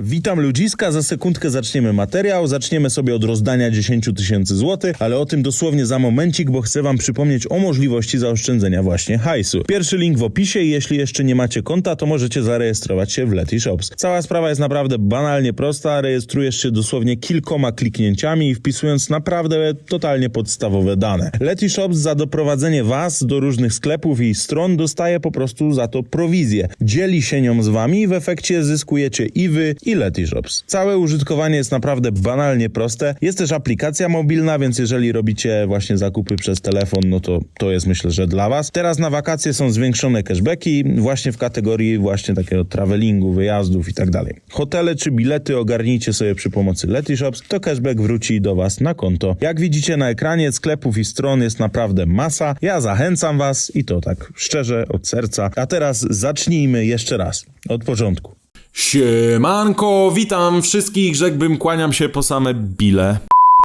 Witam ludziska, za sekundkę zaczniemy materiał. Zaczniemy sobie od rozdania 10 tysięcy złotych, ale o tym dosłownie za momencik, bo chcę wam przypomnieć o możliwości zaoszczędzenia właśnie hajsu. Pierwszy link w opisie i jeśli jeszcze nie macie konta, to możecie zarejestrować się w Leti Shops. Cała sprawa jest naprawdę banalnie prosta, rejestrujesz się dosłownie kilkoma kliknięciami i wpisując naprawdę totalnie podstawowe dane. Leti Shops za doprowadzenie was do różnych sklepów i stron dostaje po prostu za to prowizję. Dzieli się nią z wami i w efekcie zyskujecie i wy, i Leti Shops. Całe użytkowanie jest naprawdę banalnie proste. Jest też aplikacja mobilna, więc jeżeli robicie właśnie zakupy przez telefon, no to to jest myślę, że dla was. Teraz na wakacje są zwiększone cashbacki właśnie w kategorii właśnie takiego travelingu, wyjazdów i tak dalej. Hotele czy bilety ogarnijcie sobie przy pomocy Leti Shops, to cashback wróci do was na konto. Jak widzicie na ekranie, sklepów i stron jest naprawdę masa. Ja zachęcam was i to tak szczerze, od serca. A teraz zacznijmy jeszcze raz, od początku. Siemanko, witam wszystkich, rzekłbym, kłaniam się po same bile.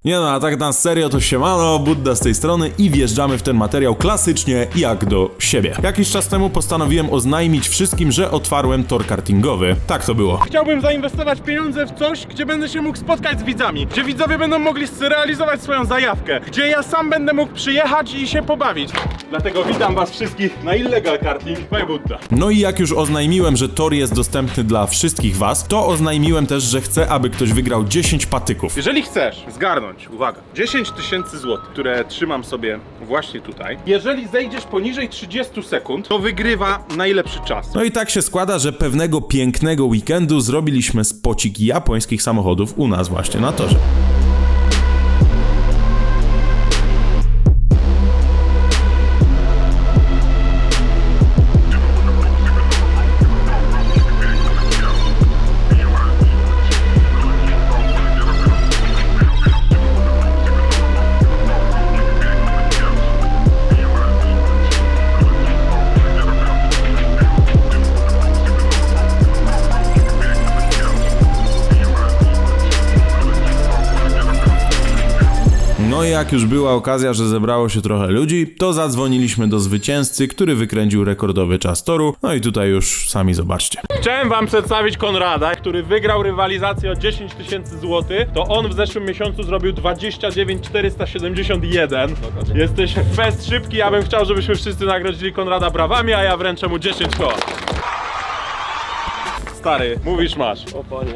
Nie no, a tak na serio to siemano, Budda z tej strony i wjeżdżamy w ten materiał klasycznie jak do siebie. Jakiś czas temu postanowiłem oznajmić wszystkim, że otwarłem tor kartingowy. Tak to było. Chciałbym zainwestować pieniądze w coś, gdzie będę się mógł spotkać z widzami, gdzie widzowie będą mogli zrealizować swoją zajawkę, gdzie ja sam będę mógł przyjechać i się pobawić. Dlatego witam was wszystkich na Illegal Karting by Budda. No i jak już oznajmiłem, że tor jest dostępny dla wszystkich was, to oznajmiłem też, że chcę, aby ktoś wygrał 10 patyków. Jeżeli chcesz zgarnąć, uwaga, 10 tysięcy złotych, które trzymam sobie właśnie tutaj, jeżeli zejdziesz poniżej 30 sekund, to wygrywa najlepszy czas. No i tak się składa, że pewnego pięknego weekendu zrobiliśmy spocik japońskich samochodów u nas właśnie na torze. Jak już była okazja, że zebrało się trochę ludzi, to zadzwoniliśmy do zwycięzcy, który wykręcił rekordowy czas toru. No i tutaj już sami zobaczcie. Chciałem wam przedstawić Konrada, który wygrał rywalizację o 10 tysięcy złotych. To on w zeszłym miesiącu zrobił 29 471. Jesteś fest szybki, ja bym chciał, żebyśmy wszyscy nagrodzili Konrada brawami, a ja wręczę mu 10 koła. Stary, mówisz masz. O panie.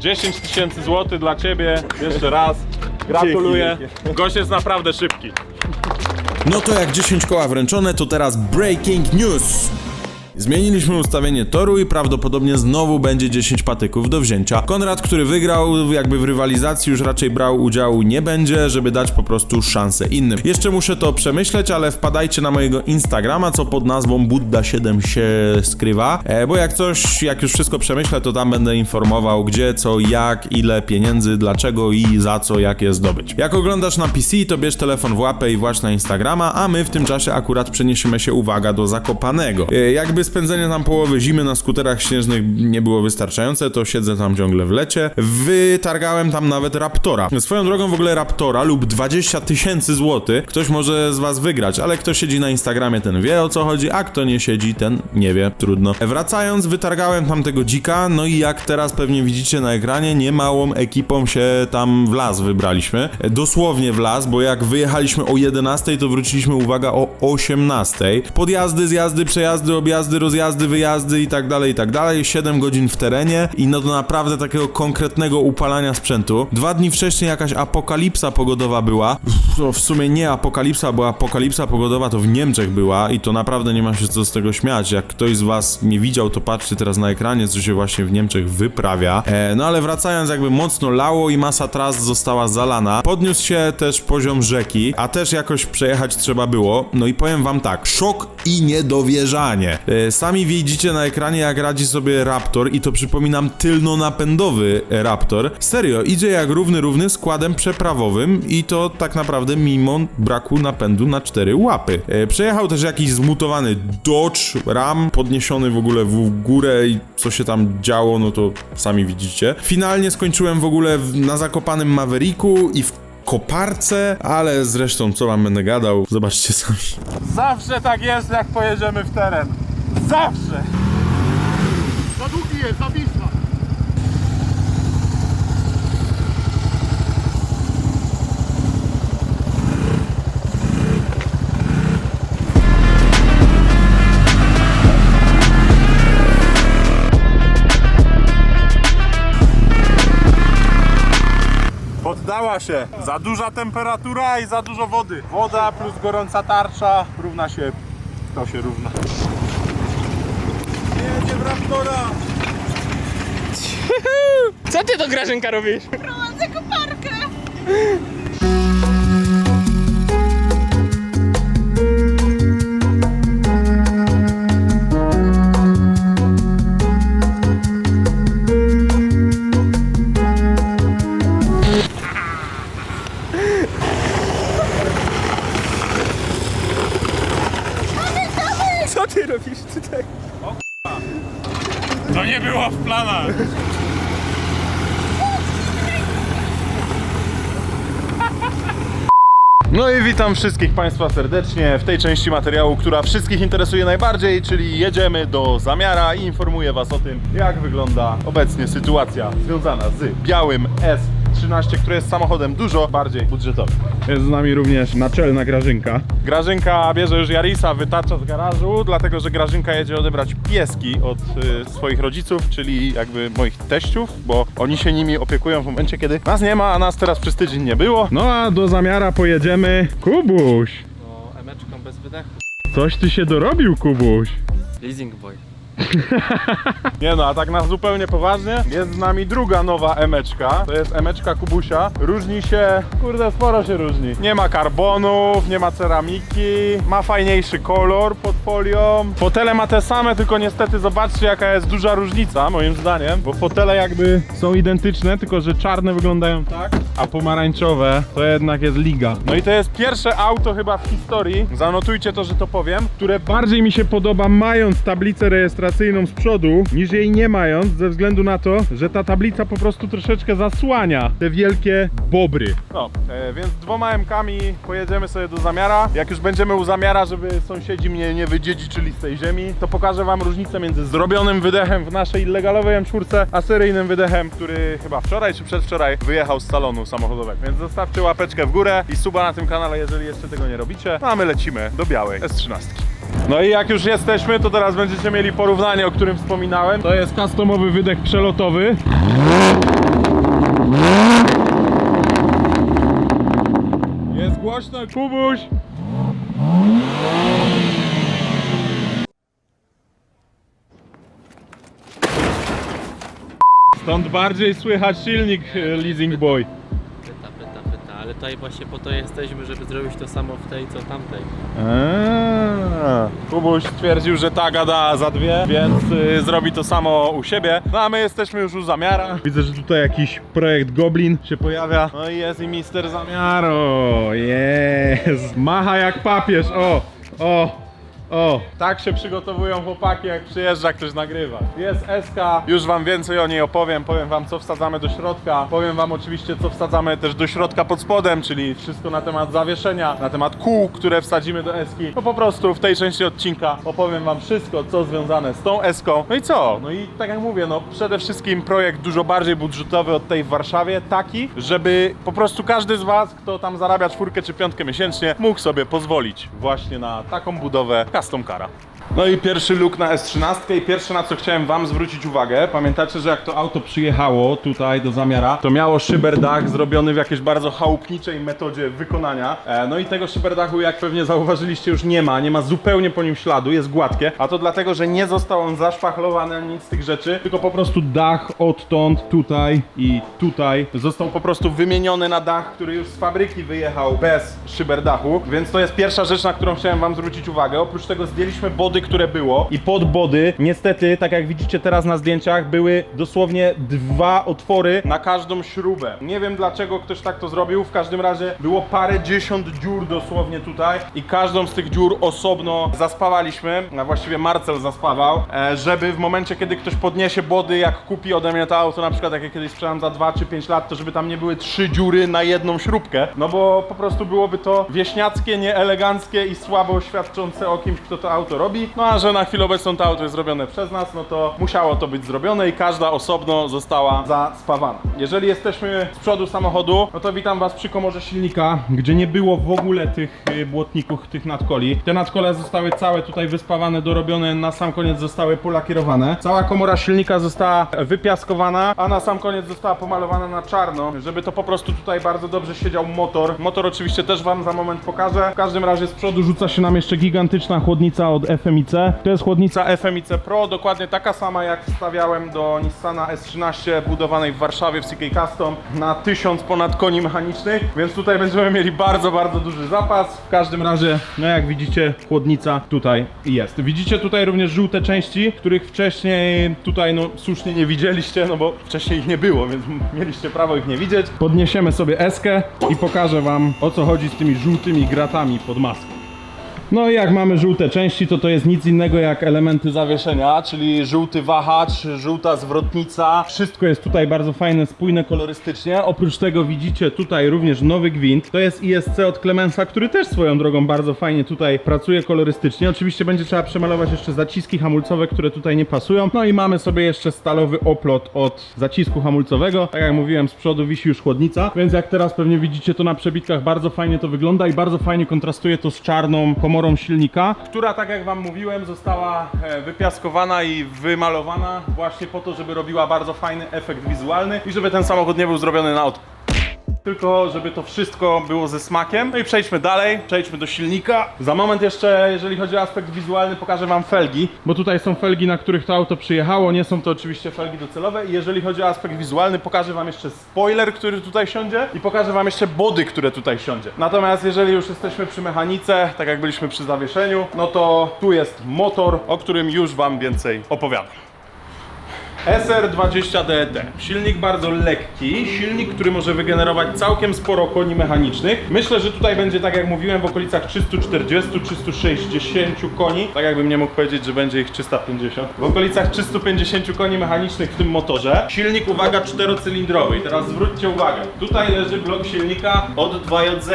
10 tysięcy złotych dla ciebie, jeszcze raz. Gratuluję. Gość jest naprawdę szybki. No to jak 10 koła wręczone, to teraz breaking news! Zmieniliśmy ustawienie toru i prawdopodobnie znowu będzie 10 patyków do wzięcia. Konrad, który wygrał jakby w rywalizacji, już raczej brał udziału nie będzie, żeby dać po prostu szansę innym. Jeszcze muszę to przemyśleć, ale wpadajcie na mojego Instagrama, co pod nazwą Budda7 się skrywa, e, bo jak coś, jak już wszystko przemyślę, to tam będę informował gdzie, co, jak, ile pieniędzy, dlaczego i za co, jak je zdobyć. Jak oglądasz na PC, to bierz telefon w łapę i właśnie na Instagrama, a my w tym czasie akurat przeniesiemy się, uwaga, do Zakopanego. E, Jakby spędzenie tam połowy zimy na skuterach śnieżnych nie było wystarczające, to siedzę tam ciągle w lecie. Wytargałem tam nawet Raptora. Swoją drogą w ogóle Raptora lub 20 tysięcy złotych ktoś może z was wygrać, ale kto siedzi na Instagramie, ten wie o co chodzi, a kto nie siedzi, ten nie wie, trudno. Wracając, wytargałem tam tego dzika, no i jak teraz pewnie widzicie na ekranie, niemałą ekipą się tam w las wybraliśmy. Dosłownie w las, bo jak wyjechaliśmy o 11, to wróciliśmy, uwaga, o 18. Podjazdy, zjazdy, przejazdy, objazdy, rozjazdy, wyjazdy i tak dalej, i tak dalej. 7 godzin w terenie i no to naprawdę takiego konkretnego upalania sprzętu. Dwa dni wcześniej jakaś apokalipsa pogodowa była. To w sumie nie apokalipsa, bo apokalipsa pogodowa to w Niemczech była i to naprawdę nie ma się co z tego śmiać. Jak ktoś z was nie widział, to patrzcie teraz na ekranie, co się właśnie w Niemczech wyprawia. E, no ale wracając, jakby mocno lało i masa tras została zalana. Podniósł się też poziom rzeki, a też jakoś przejechać trzeba było. No i powiem wam tak, szok i niedowierzanie. E, sami widzicie na ekranie, jak radzi sobie Raptor i to przypominam tylno-napędowy Raptor. Serio, idzie jak równy równy składem przeprawowym i to tak naprawdę mimo braku napędu na cztery łapy. E, przejechał też jakiś zmutowany Dodge Ram, podniesiony w ogóle w górę i co się tam działo, no to sami widzicie. Finalnie skończyłem w ogóle na zakopanym Mavericku i w koparce, ale zresztą co wam będę gadał, zobaczcie sami. Zawsze tak jest, jak pojedziemy w teren. Zawsze! Za długi jest, za Wisła. Poddała się. Za duża temperatura i za dużo wody. Woda plus gorąca tarcza równa się... To się równa. W Raptora! Co ty to Grażynka robisz? Prowadzę koparkę! Witam wszystkich Państwa serdecznie w tej części materiału, która wszystkich interesuje najbardziej, czyli jedziemy do zamiara i informuję Was o tym, jak wygląda obecnie sytuacja związana z białym S13, który jest samochodem dużo bardziej budżetowym. Jest z nami również naczelna Grażynka. Grażynka bierze już Jarisa, wytacza z garażu, dlatego że Grażynka jedzie odebrać pieski od y, swoich rodziców, czyli jakby moich teściów, bo oni się nimi opiekują w momencie, kiedy nas nie ma, a nas teraz przez tydzień nie było. No a do zamiara pojedziemy. Kubuś! No, emeczką bez wydechu. Coś ty się dorobił, Kubuś. Leasing boy. Nie no, a tak na zupełnie poważnie, jest z nami druga nowa emeczka. To jest emeczka Kubusia. Różni się, kurde, sporo się różni. Nie ma karbonów, nie ma ceramiki, ma fajniejszy kolor pod folią. Fotele ma te same, tylko niestety zobaczcie jaka jest duża różnica, moim zdaniem, bo fotele jakby są identyczne, tylko że czarne wyglądają tak, a pomarańczowe to jednak jest liga. No i to jest pierwsze auto chyba w historii, zanotujcie to, że to powiem, które bardziej mi się podoba mając tablicę rejestracyjną z przodu, niż jej nie mając, ze względu na to, że ta tablica po prostu troszeczkę zasłania te wielkie bobry. No, e, więc dwoma MKami pojedziemy sobie do zamiara. Jak już będziemy u zamiara, żeby sąsiedzi mnie nie wydziedziczyli z tej ziemi, to pokażę wam różnicę między zrobionym wydechem w naszej legalowej M4, a seryjnym wydechem, który chyba wczoraj czy przedwczoraj wyjechał z salonu samochodowego. Więc zostawcie łapeczkę w górę i suba na tym kanale, jeżeli jeszcze tego nie robicie. No a my lecimy do białej S13. No i jak już jesteśmy, to teraz będziecie mieli porównanie, o którym wspominałem. To jest customowy wydech przelotowy. Jest głośno, Kubuś! Stąd bardziej słychać silnik e, Leasing Boy. Ale tutaj właśnie po to jesteśmy, żeby zrobić to samo w tej, co tamtej. Eee. Kubuś stwierdził, że ta gada za dwie, więc y, zrobi to samo u siebie. No a my jesteśmy już u zamiara. Widzę, że tutaj jakiś projekt Goblin się pojawia. No i jest i mister zamiaro. Jest. Macha jak papież. O, o. O, tak się przygotowują chłopaki, jak przyjeżdża ktoś nagrywa. Jest SK, już wam więcej o niej opowiem, powiem wam co wsadzamy do środka, powiem wam oczywiście co wsadzamy też do środka pod spodem, czyli wszystko na temat zawieszenia, na temat kół, które wsadzimy do Eski. No po prostu w tej części odcinka opowiem wam wszystko, co związane z tą Eską. No i co? No i tak jak mówię, no przede wszystkim projekt dużo bardziej budżetowy od tej w Warszawie, taki, żeby po prostu każdy z was, kto tam zarabia czwórkę czy piątkę miesięcznie, mógł sobie pozwolić właśnie na taką budowę custom cara. No i pierwszy look na S13 i pierwsze na co chciałem wam zwrócić uwagę, pamiętacie, że jak to auto przyjechało tutaj do zamiara, to miało szyberdach zrobiony w jakiejś bardzo chałupniczej metodzie wykonania. E, no i tego szyberdachu, jak pewnie zauważyliście, już nie ma, nie ma zupełnie po nim śladu, jest gładkie, a to dlatego, że nie został on zaszpachlowany ani nic z tych rzeczy, tylko po prostu dach odtąd, tutaj i tutaj został po prostu wymieniony na dach, który już z fabryki wyjechał bez szyberdachu, więc to jest pierwsza rzecz, na którą chciałem wam zwrócić uwagę. Oprócz tego zdjęliśmy body, które było. I pod body, niestety, tak jak widzicie teraz na zdjęciach, były dosłownie dwa otwory na każdą śrubę. Nie wiem dlaczego ktoś tak to zrobił, w każdym razie było parę dziesiąt dziur dosłownie tutaj. I każdą z tych dziur osobno zaspawaliśmy, a właściwie Marcel zaspawał, e, żeby w momencie, kiedy ktoś podniesie body, jak kupi ode mnie to auto, na przykład jak je kiedyś sprzedam za 2 czy 5 lat, to żeby tam nie były trzy dziury na jedną śrubkę, no bo po prostu byłoby to wieśniackie, nieeleganckie i słabo świadczące o kimś, kto to auto robi. No a że na chwilę obecną to auto jest zrobione przez nas, no to musiało to być zrobione i każda osobno została zaspawana. Jeżeli jesteśmy z przodu samochodu, no to witam Was przy komorze silnika, gdzie nie było w ogóle tych y, błotników, tych nadkoli. Te nadkole zostały całe tutaj wyspawane, dorobione, na sam koniec zostały polakierowane. Cała komora silnika została wypiaskowana, a na sam koniec została pomalowana na czarno, żeby to po prostu tutaj bardzo dobrze siedział motor. Motor oczywiście też Wam za moment pokażę. W każdym razie z przodu rzuca się nam jeszcze gigantyczna chłodnica od FMIC. To jest chłodnica FMIC Pro, dokładnie taka sama jak wstawiałem do Nissana S13 budowanej w Warszawie w CK Custom na 1000 ponad koni mechanicznych, więc tutaj będziemy mieli bardzo, bardzo duży zapas. W każdym razie, no jak widzicie, chłodnica tutaj jest. Widzicie tutaj również żółte części, których wcześniej tutaj no słusznie nie widzieliście, no bo wcześniej ich nie było, więc mieliście prawo ich nie widzieć. Podniesiemy sobie eskę i pokażę wam o co chodzi z tymi żółtymi gratami pod maską. No i jak mamy żółte części, to to jest nic innego jak elementy zawieszenia, czyli żółty wahacz, żółta zwrotnica. Wszystko jest tutaj bardzo fajne, spójne kolorystycznie. Oprócz tego widzicie tutaj również nowy gwint. To jest ISC od Clemensa, który też swoją drogą bardzo fajnie tutaj pracuje kolorystycznie. Oczywiście będzie trzeba przemalować jeszcze zaciski hamulcowe, które tutaj nie pasują. No i mamy sobie jeszcze stalowy oplot od zacisku hamulcowego. Tak jak mówiłem, z przodu wisi już chłodnica, więc jak teraz pewnie widzicie to na przebitkach bardzo fajnie to wygląda i bardzo fajnie kontrastuje to z czarną komorą silnika, która tak jak wam mówiłem została e, wypiaskowana i wymalowana właśnie po to, żeby robiła bardzo fajny efekt wizualny i żeby ten samochód nie był zrobiony na od tylko żeby to wszystko było ze smakiem. No i przejdźmy dalej, przejdźmy do silnika. Za moment jeszcze, jeżeli chodzi o aspekt wizualny, pokażę wam felgi, bo tutaj są felgi, na których to auto przyjechało, nie są to oczywiście felgi docelowe i jeżeli chodzi o aspekt wizualny, pokażę wam jeszcze spoiler, który tutaj siądzie i pokażę wam jeszcze body, które tutaj siądzie. Natomiast jeżeli już jesteśmy przy mechanice, tak jak byliśmy przy zawieszeniu, no to tu jest motor, o którym już wam więcej opowiadam. SR20DT. Silnik bardzo lekki, silnik, który może wygenerować całkiem sporo koni mechanicznych. Myślę, że tutaj będzie, tak jak mówiłem, w okolicach 340-360 koni. Tak jakbym nie mógł powiedzieć, że będzie ich 350. W okolicach 350 koni mechanicznych w tym motorze. Silnik, uwaga, czterocylindrowy. I teraz zwróćcie uwagę. Tutaj leży blok silnika od 2JZ.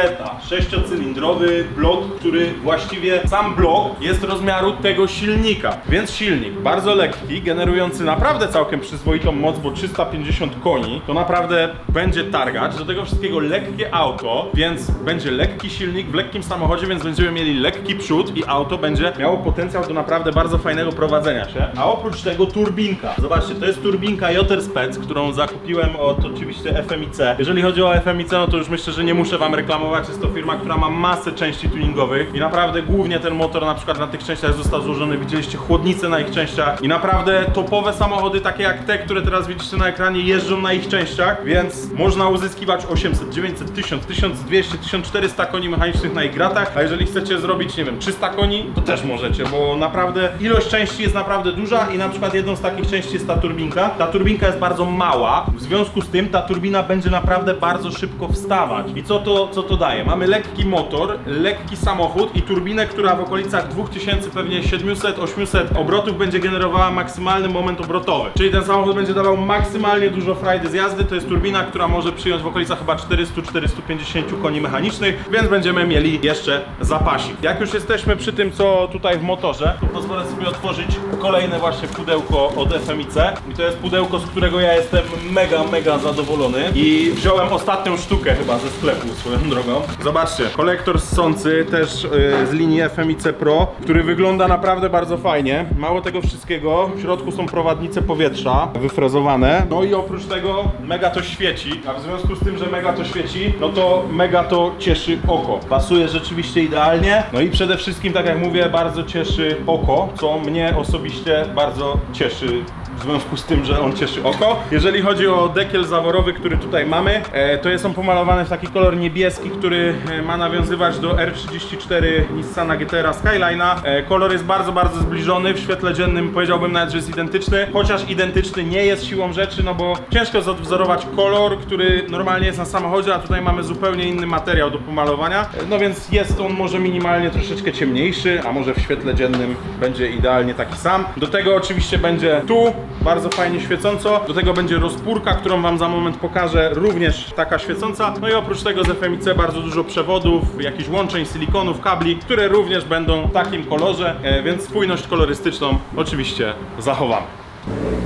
Sześciocylindrowy blok, który właściwie sam blok jest rozmiaru tego silnika. Więc silnik bardzo lekki, generujący naprawdę całkiem przyzwoitą moc, bo 350 koni, to naprawdę będzie targać. Do tego wszystkiego lekkie auto, więc będzie lekki silnik w lekkim samochodzie, więc będziemy mieli lekki przód i auto będzie miało potencjał do naprawdę bardzo fajnego prowadzenia się. A oprócz tego turbinka. Zobaczcie, to jest turbinka Joter Spec, którą zakupiłem od oczywiście FMIC. Jeżeli chodzi o FMIC, no to już myślę, że nie muszę wam reklamować. Jest to firma, która ma masę części tuningowych i naprawdę głównie ten motor na przykład na tych częściach został złożony. Widzieliście chłodnice na ich częściach i naprawdę topowe samochody takie jak te, które teraz widzicie na ekranie jeżdżą na ich częściach, więc można uzyskiwać 800, 900, 1000, 1200, 1400 koni mechanicznych na ich gratach, a jeżeli chcecie zrobić, nie wiem, 300 koni, to też możecie, bo naprawdę ilość części jest naprawdę duża i na przykład jedną z takich części jest ta turbinka. Ta turbinka jest bardzo mała, w związku z tym ta turbina będzie naprawdę bardzo szybko wstawać. I co to, co to daje? Mamy lekki motor, lekki samochód i turbinę, która w okolicach 2000, pewnie 700-800 obrotów będzie generowała maksymalny moment obrotowy. Czyli ten samochód będzie dawał maksymalnie dużo frajdy z jazdy. To jest turbina, która może przyjąć w okolicach chyba 400-450 koni mechanicznych, więc będziemy mieli jeszcze zapasik. Jak już jesteśmy przy tym, co tutaj w motorze, to pozwolę sobie otworzyć kolejne właśnie pudełko od FMIC. I to jest pudełko, z którego ja jestem mega, mega zadowolony. I wziąłem ostatnią sztukę chyba ze sklepu swoją drogą. Zobaczcie, kolektor ssący też yy, z linii FMIC Pro, który wygląda naprawdę bardzo fajnie. Mało tego wszystkiego, w środku są prowadnice powietrza wyfrezowane. No i oprócz tego mega to świeci, a w związku z tym, że mega to świeci, no to mega to cieszy oko. Pasuje rzeczywiście idealnie. No i przede wszystkim, tak jak mówię, bardzo cieszy oko, co mnie osobiście bardzo cieszy w związku z tym, że on cieszy oko. Jeżeli chodzi o dekiel zaworowy, który tutaj mamy, e, to jest on pomalowany w taki kolor niebieski, który e, ma nawiązywać do R34 Nissana GTR Skyline'a. E, kolor jest bardzo, bardzo zbliżony. W świetle dziennym powiedziałbym nawet, że jest identyczny, chociaż identyczny nie jest siłą rzeczy, no bo ciężko jest odwzorować kolor, który normalnie jest na samochodzie, a tutaj mamy zupełnie inny materiał do pomalowania. No więc jest on może minimalnie troszeczkę ciemniejszy, a może w świetle dziennym będzie idealnie taki sam. Do tego oczywiście będzie tu bardzo fajnie świecąco. Do tego będzie rozpórka, którą wam za moment pokażę, również taka świecąca. No i oprócz tego z FMIC bardzo dużo przewodów, jakichś łączeń, silikonów, kabli, które również będą w takim kolorze, e, więc spójność kolorystyczną oczywiście zachowamy.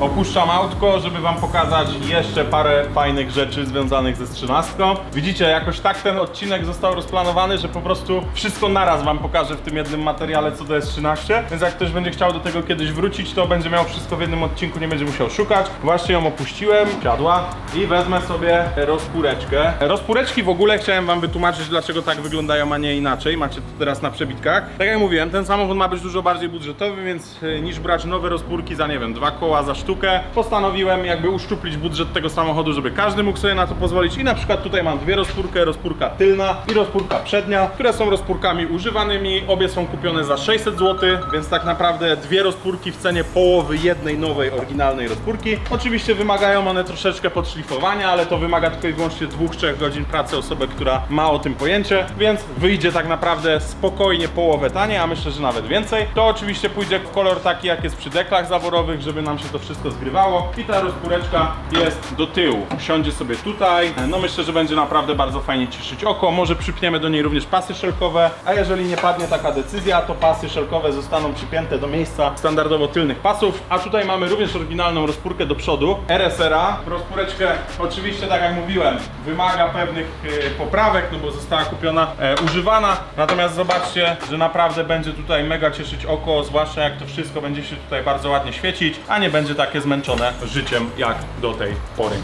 Opuszczam autko, żeby wam pokazać jeszcze parę fajnych rzeczy związanych ze skrzynastką. Widzicie, jakoś tak ten odcinek został rozplanowany, że po prostu wszystko naraz wam pokażę w tym jednym materiale co do S13. Więc jak ktoś będzie chciał do tego kiedyś wrócić, to będzie miał wszystko w jednym odcinku, nie będzie musiał szukać. Właśnie ją opuściłem, siadła i wezmę sobie rozpóreczkę. Rozpóreczki w ogóle chciałem wam wytłumaczyć, dlaczego tak wyglądają, a nie inaczej. Macie to teraz na przebitkach. Tak jak mówiłem, ten samochód ma być dużo bardziej budżetowy, więc y, niż brać nowe rozpórki za, nie wiem, dwa koła za sztukę, postanowiłem jakby uszczuplić budżet tego samochodu, żeby każdy mógł sobie na to pozwolić. I na przykład tutaj mam dwie rozpórkę, rozpórka tylna i rozpórka przednia, które są rozpórkami używanymi. Obie są kupione za 600 zł, więc tak naprawdę dwie rozpórki w cenie połowy jednej nowej, oryginalnej rozpórki. Oczywiście wymagają one troszeczkę podszlifowania, ale to wymaga tylko i wyłącznie 2-3 godzin pracy osoby, która ma o tym pojęcie, więc wyjdzie tak naprawdę spokojnie połowę taniej, a myślę, że nawet więcej. To oczywiście pójdzie w kolor taki, jak jest przy deklach zaworowych, żeby nam się to wszystko zgrywało. I ta rozpóreczka jest do tyłu. Siądzie sobie tutaj. No myślę, że będzie naprawdę bardzo fajnie cieszyć oko. Może przypniemy do niej również pasy szelkowe, a jeżeli nie padnie taka decyzja, to pasy szelkowe zostaną przypięte do miejsca standardowo tylnych pasów. A tutaj mamy również oryginalną rozpórkę do przodu. RSR-a. Rozpóreczkę oczywiście, tak jak mówiłem, wymaga pewnych e, poprawek, no bo została kupiona e, używana. Natomiast zobaczcie, że naprawdę będzie tutaj mega cieszyć oko, zwłaszcza jak to wszystko będzie się tutaj bardzo ładnie świecić, a nie będzie takie zmęczone życiem jak do tej pory.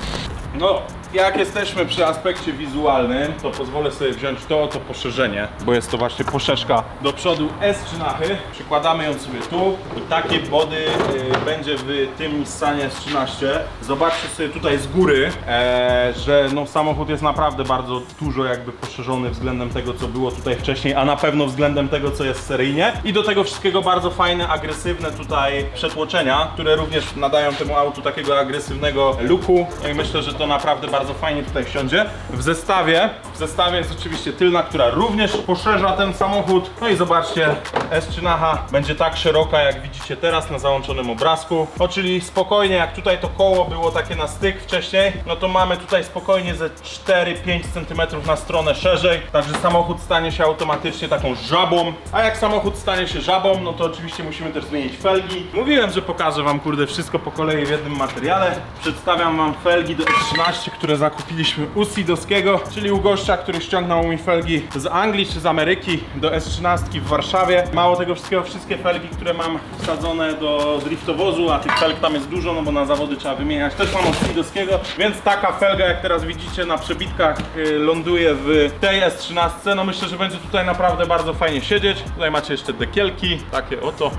No, jak jesteśmy przy aspekcie wizualnym, to pozwolę sobie wziąć to oto poszerzenie, bo jest to właśnie poszerzka do przodu S13. Przykładamy ją sobie tu takie body y, będzie w tym Nissanie S13. Zobaczcie sobie tutaj z góry, e, że no, samochód jest naprawdę bardzo dużo jakby poszerzony względem tego, co było tutaj wcześniej, a na pewno względem tego, co jest seryjnie. I do tego wszystkiego bardzo fajne, agresywne tutaj przetłoczenia, które również nadają temu autu takiego agresywnego looku. No i myślę, że to naprawdę bardzo fajnie tutaj wsiądzie. W zestawie, w zestawie jest oczywiście tylna, która również poszerza ten samochód. No i zobaczcie, S13 będzie tak szeroka, jak widzicie teraz na załączonym obrazku. No czyli spokojnie, jak tutaj to koło było takie na styk wcześniej, no to mamy tutaj spokojnie ze 4-5 cm na stronę szerzej. Także samochód stanie się automatycznie taką żabą. A jak samochód stanie się żabą, no to oczywiście musimy też zmienić felgi. Mówiłem, że pokażę wam kurde wszystko po kolei w jednym materiale. Przedstawiam wam felgi do S13, które zakupiliśmy u Sidowskiego, czyli u gościa, który ściągnął mi felgi z Anglii czy z Ameryki do S13 w Warszawie. Mało tego wszystkiego, wszystkie felgi, które mam wsadzone do driftowozu, a tych felg tam jest dużo, no bo na zawody trzeba wymieniać, też mam od Sidowskiego, więc taka felga, jak teraz widzicie na przebitkach, y, ląduje w tej S13. No myślę, że będzie tutaj naprawdę bardzo fajnie siedzieć. Tutaj macie jeszcze dekielki, takie oto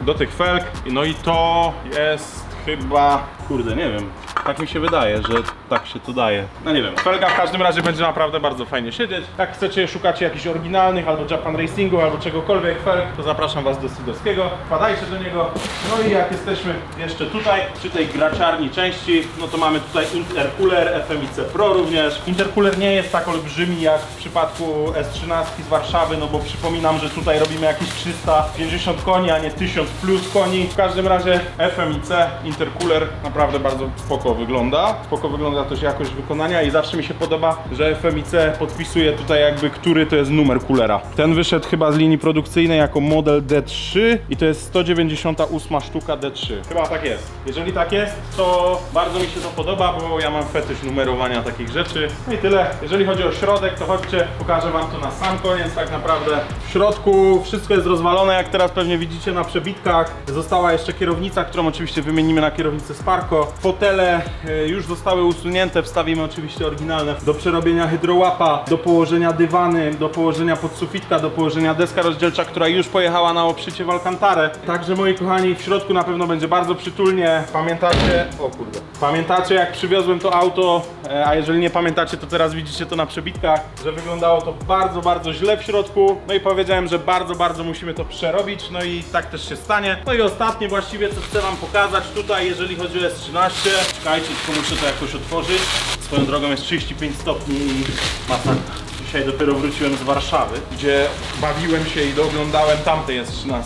do tych felg. No i to jest chyba, kurde, nie wiem. Tak mi się wydaje, że tak się to daje. No nie wiem. Felga w każdym razie będzie naprawdę bardzo fajnie siedzieć. Jak chcecie, szukacie jakichś oryginalnych albo Japan Racingu, albo czegokolwiek felg, to zapraszam Was do Sidowskiego. Wpadajcie do niego. No i jak jesteśmy jeszcze tutaj, przy tej graczarni części, no to mamy tutaj intercooler FMIC Pro również. Intercooler nie jest tak olbrzymi jak w przypadku S13 z Warszawy, no bo przypominam, że tutaj robimy jakieś 350 koni, a nie 1000 plus koni. W każdym razie FMIC, intercooler naprawdę bardzo spoko wygląda. Spoko wygląda też jakość wykonania i zawsze mi się podoba, że FMIC podpisuje tutaj jakby, który to jest numer coolera. Ten wyszedł chyba z linii produkcyjnej jako model D3 i to jest 198 sztuka D3. Chyba tak jest. Jeżeli tak jest, to bardzo mi się to podoba, bo ja mam fetysz numerowania takich rzeczy. No i tyle. Jeżeli chodzi o środek, to chodźcie, pokażę wam to na sam koniec tak naprawdę. W środku wszystko jest rozwalone, jak teraz pewnie widzicie na przebitkach. Została jeszcze kierownica, którą oczywiście wymienimy na kierownicę Sparko. Fotele e, już zostały usunięte, wstawimy oczywiście oryginalne do przerobienia hydrołapa, do położenia dywany, do położenia podsufitka, do położenia deska rozdzielcza, która już pojechała na oprzycie w Alcantarę. Także moi kochani, w środku na pewno będzie bardzo przytulnie. Pamiętacie, o kurde, pamiętacie jak przywiozłem to auto, e, a jeżeli nie pamiętacie, to teraz widzicie to na przebitkach, że wyglądało to bardzo, bardzo źle w środku. No i powiedziałem, że bardzo, bardzo musimy to przerobić, no i tak też się stanie. No i ostatnie właściwie, co chcę wam pokazać tutaj, jeżeli chodzi o S13. Czekajcie, tylko muszę to jakoś otworzyć otworzyć. Swoją drogą jest 35 stopni i masakra. Dzisiaj dopiero wróciłem z Warszawy, gdzie bawiłem się i doglądałem tamtej S13.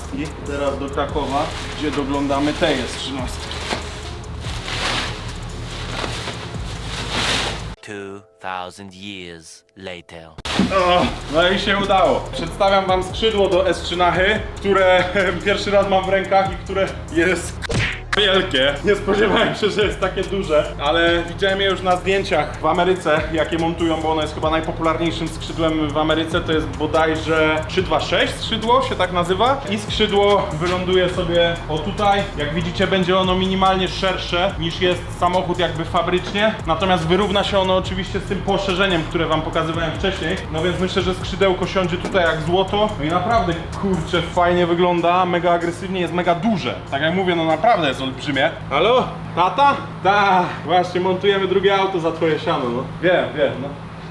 Teraz do Krakowa, gdzie doglądamy tej S13. 2000 years later. No i się udało. Przedstawiam wam skrzydło do S13, które pierwszy raz mam w rękach i które jest wielkie. Nie spodziewałem się, że jest takie duże, ale widziałem je już na zdjęciach w Ameryce, jakie montują, bo ono jest chyba najpopularniejszym skrzydłem w Ameryce. To jest bodajże 326 skrzydło się tak nazywa i skrzydło wyląduje sobie o tutaj. Jak widzicie będzie ono minimalnie szersze niż jest samochód jakby fabrycznie, natomiast wyrówna się ono oczywiście z tym poszerzeniem, które wam pokazywałem wcześniej. No więc myślę, że skrzydełko siądzie tutaj jak złoto. No i naprawdę kurczę fajnie wygląda, mega agresywnie, jest mega duże. Tak jak mówię, no naprawdę jest olbrzymie. Halo? Tata? Da, właśnie montujemy drugie auto za twoje siano, no. Wiem, wiem, no.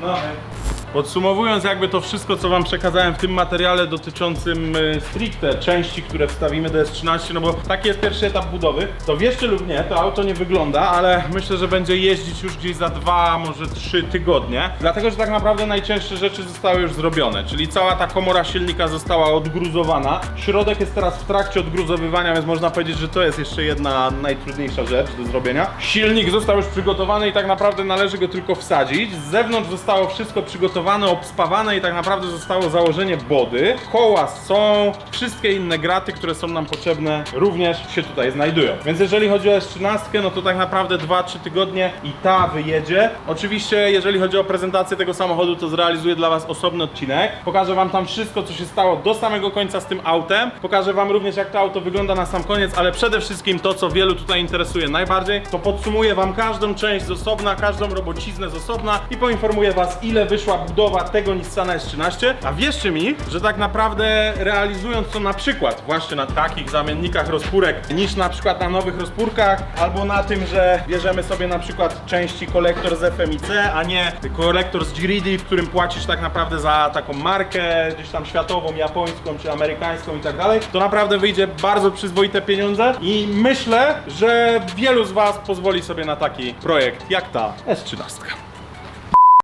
No, hej. Podsumowując jakby to wszystko, co wam przekazałem w tym materiale dotyczącym e, stricte części, które wstawimy do S13, no bo taki jest pierwszy etap budowy, to wierzcie lub nie, to auto nie wygląda, ale myślę, że będzie jeździć już gdzieś za dwa, może trzy tygodnie, dlatego, że tak naprawdę najcięższe rzeczy zostały już zrobione, czyli cała ta komora silnika została odgruzowana, środek jest teraz w trakcie odgruzowywania, więc można powiedzieć, że to jest jeszcze jedna najtrudniejsza rzecz do zrobienia. Silnik został już przygotowany i tak naprawdę należy go tylko wsadzić, z zewnątrz zostało wszystko przygotowane, obspawane i tak naprawdę zostało założenie body. Koła są, wszystkie inne graty, które są nam potrzebne również się tutaj znajdują. Więc jeżeli chodzi o S13, no to tak naprawdę 2-3 tygodnie i ta wyjedzie. Oczywiście, jeżeli chodzi o prezentację tego samochodu, to zrealizuję dla Was osobny odcinek. Pokażę Wam tam wszystko, co się stało do samego końca z tym autem. Pokażę Wam również, jak to auto wygląda na sam koniec, ale przede wszystkim to, co wielu tutaj interesuje najbardziej, to podsumuję Wam każdą część z osobna, każdą robociznę z osobna i poinformuję Was, ile wyszła budowa tego Nissana S13. A wierzcie mi, że tak naprawdę realizując to na przykład właśnie na takich zamiennikach rozpórek, niż na przykład na nowych rozpórkach, albo na tym, że bierzemy sobie na przykład części kolektor z FMIC, a nie kolektor z Giridi, w którym płacisz tak naprawdę za taką markę gdzieś tam światową, japońską czy amerykańską i tak dalej, to naprawdę wyjdzie bardzo przyzwoite pieniądze i myślę, że wielu z Was pozwoli sobie na taki projekt jak ta S13.